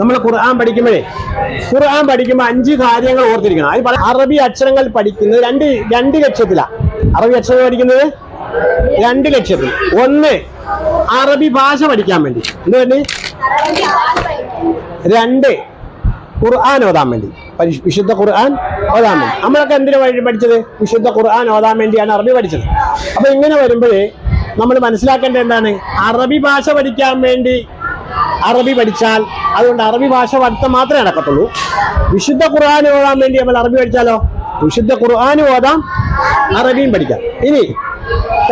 നമ്മൾ ഖുർആൻ പഠിക്കുമ്പോഴേ ഖുർആൻ പഠിക്കുമ്പോൾ അഞ്ച് കാര്യങ്ങൾ ഓർത്തിരിക്കണം. അത് അറബി അക്ഷരങ്ങൾ പഠിക്കുന്നത് രണ്ട് രണ്ട് ലക്ഷ്യത്തിലാണ് അറബി അക്ഷരങ്ങൾ പഠിക്കുന്നത് രണ്ട് ലക്ഷ്യത്തിൽ ഒന്ന് അറബി ഭാഷ പഠിക്കാൻ വേണ്ടി. എന്ത് വേണ്ടി? രണ്ട് ഖുർആൻ ഓതാൻ വേണ്ടി. വിശുദ്ധ ഖുർആൻ ഓതാൻ വേണ്ടി. നമ്മളൊക്കെ എന്തിനു വഴി പഠിച്ചത്? വിശുദ്ധ ഖുർആൻ ഓതാൻ വേണ്ടിയാണ് അറബി പഠിച്ചത്. അപ്പൊ ഇങ്ങനെ വരുമ്പോഴേ നമ്മൾ മനസ്സിലാക്കേണ്ടത് എന്താണ്? അറബി ഭാഷ പഠിക്കാൻ വേണ്ടി അറബി പഠിച്ചാൽ അതുകൊണ്ട് അറബി ഭാഷ പഠിത്തം മാത്രമേ നടക്കത്തുള്ളൂ. വിശുദ്ധ ഖുർആൻ ഓടാൻ വേണ്ടി നമ്മൾ അറബി പഠിച്ചാലോ? വിശുദ്ധ ഖുർആൻ ഓതാം അറബിയും പഠിക്കാം. ഇനി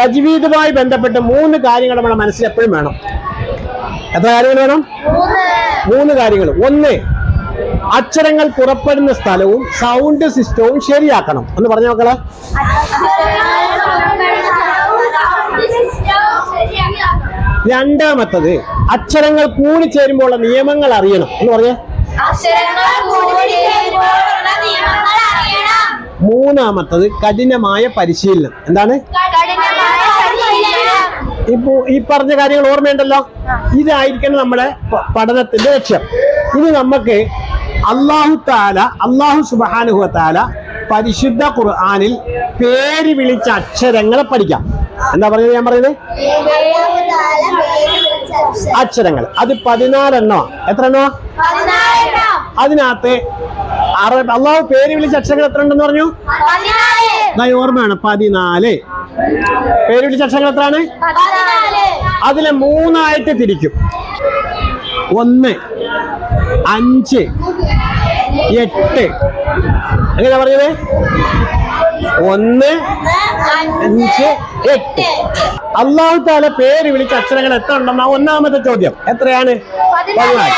തജ്വീദുമായി ബന്ധപ്പെട്ട് മൂന്ന് കാര്യങ്ങൾ നമ്മുടെ മനസ്സിൽ എപ്പോഴും വേണം. എത്ര കാര്യങ്ങൾ വേണം? മൂന്ന്. കാര്യങ്ങൾ. ഒന്ന് അക്ഷരങ്ങൾ പുറപ്പെടുന്ന സ്ഥലവും സൗണ്ട് സിസ്റ്റവും ശരിയാക്കണം. എന്ന് പറഞ്ഞു മക്കളെ രണ്ടാമത്തത് അക്ഷരങ്ങൾ കൂടിച്ചേരുമ്പോഴുള്ള നിയമങ്ങൾ അറിയണം. എന്ന് പറഞ്ഞേ? മൂന്നാമത്തത് കഠിനമായ പരിശീലനം. എന്താണ്? ഇപ്പോ ഈ പറഞ്ഞ കാര്യങ്ങൾ ഓർമ്മയുണ്ടല്ലോ? ഇതായിരിക്കണം നമ്മുടെ പഠനത്തിന്റെ ലക്ഷ്യം. ഇനി നമുക്ക് അള്ളാഹു താല അള്ളാഹു സുബാനുഹ താല പരിശുദ്ധ ഖുർആാനിൽ പേര് വിളിച്ച അക്ഷരങ്ങളെ പഠിക്കാം. എന്താ പറഞ്ഞത് ഞാൻ പറയുന്നത്? അക്ഷരങ്ങൾ. അത് പതിനാലെണ്ണോ എത്ര എണ്ണോ പതിനാലെണ്ണം അതിനകത്ത് അറബ് അള്ളാഹു പേര് വിളിച്ച അക്ഷരങ്ങൾ എത്ര ഉണ്ടെന്ന് പറഞ്ഞു ഓർമ്മയാണ്. പതിനാല്. പേര് വിളിച്ച അക്ഷരങ്ങൾ എത്രയാണ്? അതിലെ മൂന്നായിട്ട് തിരിക്കും. ഒന്ന് അഞ്ച് എട്ട്. എങ്ങനെ പറഞ്ഞത്? ഒന്ന് അഞ്ച് എട്ട്. അള്ളാഹു താല പേര് വിളിച്ച അക്ഷരങ്ങൾ എത്ര ഉണ്ടെന്ന ഒന്നാമത്തെ ചോദ്യം. എത്രയാണ്? പതിനാല്.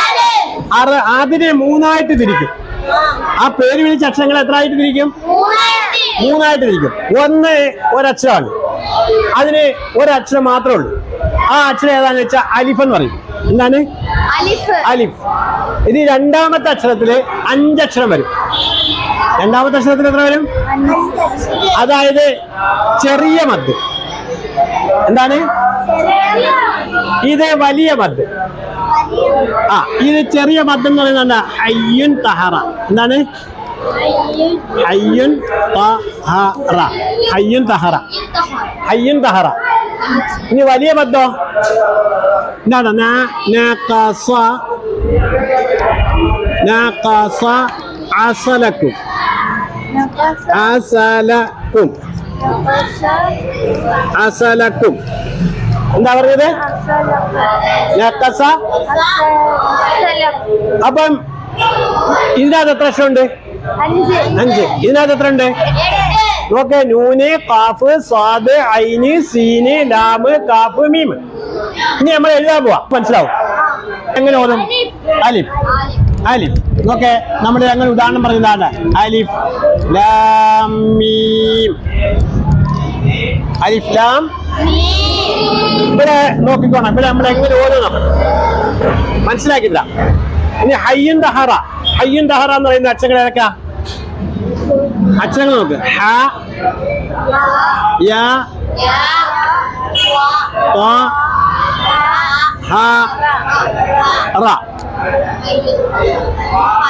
അറ അതിനെ മൂന്നായിട്ട് തിരിക്കും. ആ പേര് വിളിച്ച അക്ഷരങ്ങൾ എത്ര ആയിട്ട് തിരിക്കും? മൂന്നായിട്ട്. തിരിക്കും. ഒന്ന് ഒരക്ഷരമാണ്. അതിന് ഒരക്ഷരം മാത്രമേ ഉള്ളൂ. ആ അക്ഷരം ഏതാന്ന് വെച്ചാൽ അലിഫ് എന്ന് പറയും. എന്താണ്? അലിഫ്. അലിഫ്. ഇനി രണ്ടാമത്തെ അക്ഷരത്തിൽ അഞ്ചക്ഷരം വരും. രണ്ടാമത്തെ അക്ഷരത്തിന് എത്ര വരും? അതായത് ചെറിയ മദ്. എന്താണ്? ഇത് വലിയ മദ്. ആ ഇത് ചെറിയ മദ് എന്ന് പറയുന്നത് ഹയ്യുൻ തഹറ. എന്താണ്? ഹയ്യുൻ തഹറ. ഹയ്യുൻ തഹറ. ഹയ്യുൻ തഹറ. ഇനി വലിയ മദ്ദോ? എന്താണ്? നാഖസ നാഖസ അസലക്കും അസലക്കും. അസലക്കും. എന്താ പറഞ്ഞത്? അപ്പം ഇതിനകത്ത് എത്ര ഉണ്ട് അഞ്ച്. ഇതിനകത്ത് എത്ര ഉണ്ട്? നോക്കെ നൂന് കാഫ് സ്വാദ് ഐന് സീന് ലാമ് കാഫ് മീം ഇനി നമ്മൾ എഴുതാൻ പോവാ. മനസ്സിലാവും? എങ്ങനെ ഓതും? അലിഫ്. അലിഫ്. നോക്കെ നമ്മൾ അങ്ങനെ ഉദാഹരണം പറഞ്ഞതാണ്. അലിഫ്. ലാം മീം അലിഫ് ലാം ഇവിടെ നോക്കിക്കോണം. ഇവിടെ നമ്മൾ എങ്ങനെ ഓരോണം മനസ്സിലാക്കില്ല ഇനി ഹയ്യൻ ദഹറ. ഹയ്യൻ ദഹറ എന്ന് പറയുന്ന അച്ഛങ്ങൾ ഏതൊക്കെയാ? അക്ഷരങ്ങൾ നോക്ക്. ഹ യാ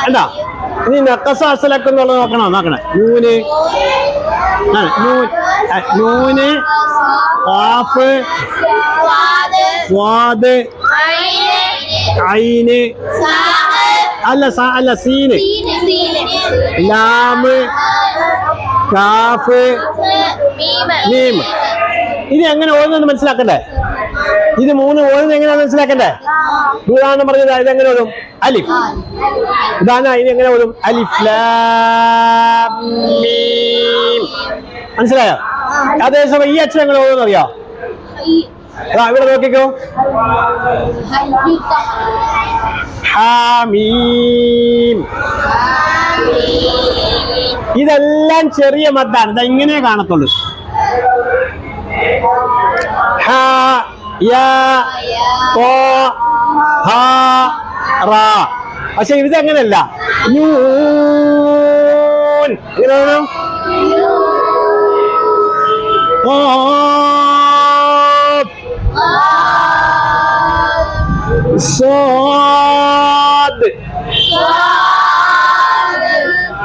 എന്താ ഇനി നക്കസ അസലക്ക് എന്നുള്ളത് നോക്കണോ? നോക്കണേ. നൂന്. നൂൻ നൂന്. കാഫ് സ്വാദ്. ഐന് അല്ല അല്ല സീന്. ലാമ്. കാഫ്. മീം ഇത് എങ്ങനെ ഓടുന്നെന്ന് മനസ്സിലാക്കണ്ടേ? ഇത് മൂന്ന് ഓടുന്നത് എങ്ങനെയാണ് മനസ്സിലാക്കണ്ടേ? ഇതാണ് പറഞ്ഞത് ഇതെങ്ങനെ ഓടും? അലിഫ്. ഇതാണ് അതിന് എങ്ങനെ ഓടും? അലിഫ് മനസ്സിലായോ? അതേസമയം ഈ അച്ഛൻ എങ്ങനെ ഓടുമെന്ന് അറിയോ ഇവിടെ നോക്കിക്കോ. ഹാമീം. ഇതെല്ലാം ചെറിയ മദ്ദാണ്. ഇത് ഇങ്ങനെ കാണത്തുള്ളൂ. ഹ യ ത ഹ റ പക്ഷെ ഇത് അങ്ങനെയല്ല നൂൻ എങ്ങനെ വേണം ഖാഫ് صاد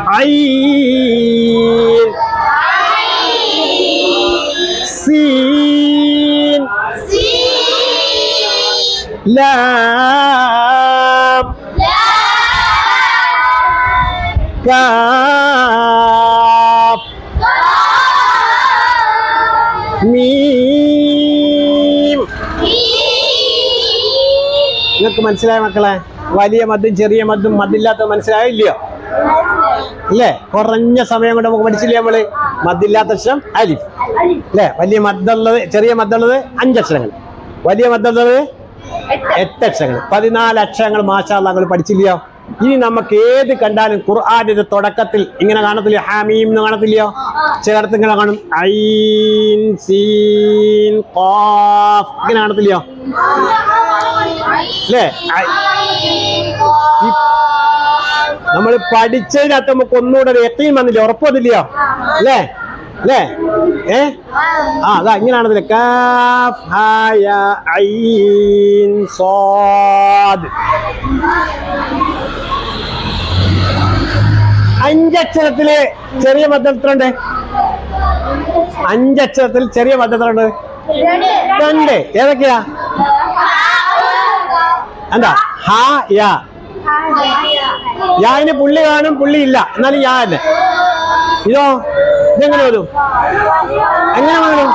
മദ് ലാം കാഫ് മീം നിങ്ങൾക്ക് മനസ്സിലായ മക്കളെ? വലിയ മദ്യം ചെറിയ മദ്യം മദ്ദില്ലാത്ത മനസ്സിലായില്ലയോ? അല്ലേ? കുറഞ്ഞ സമയം കൊണ്ട് നമുക്ക് പഠിച്ചില്ലേ നമ്മൾ? മദ്യമില്ലാത്ത അക്ഷരം അലിഫ്. അല്ലേ? വലിയ മദ്ദുള്ളത് ചെറിയ മദ്ദുള്ളത് അഞ്ചക്ഷരങ്ങൾ വലിയ മദ്ദുള്ളത് എട്ട് അക്ഷരങ്ങൾ. പതിനാല് അക്ഷരങ്ങൾ മാഷാല്ല നിങ്ങൾ പഠിച്ചില്ല ഇനി നമുക്ക് ഏത് കണ്ടാലും ഖുർആാനിന്റെ തുടക്കത്തിൽ ഇങ്ങനെ കാണത്തില്ല ഹാമീം എന്ന് കാണത്തില്ലയോ? ചേർത്ത് ഇങ്ങനെ കാണും. ഐൻ സീൻ ഖാഫ് ഇങ്ങനെ കാണത്തില്ലയോ? അല്ലേ? നമ്മൾ പഠിച്ചതിനകത്ത് നമുക്ക് ഒന്നുകൂടെ എത്തിയും വന്നില്ല? ഉറപ്പ് വന്നില്ലയോ? അല്ലേ? അല്ലേ? ഏ? ആ അതാ ഇങ്ങനെയാണതിൽ കാഫ് ഹായ ഐൻ സ്വാദ് അഞ്ചക്ഷരത്തിൽ ചെറിയ മദ്ദത്തിലുണ്ട് അഞ്ചക്ഷരത്തിൽ ചെറിയ മദ്ദത്തിലുണ്ട് രണ്ട്. ഏതൊക്കെയാ? എന്താ? ഹാ യാ. യാന് പുള്ളി കാണും പുള്ളി ഇല്ല. എന്നാലും യാ അല്ലേ? ഇതോ? ഇതെങ്ങനെ വരും? എങ്ങനെ വരും?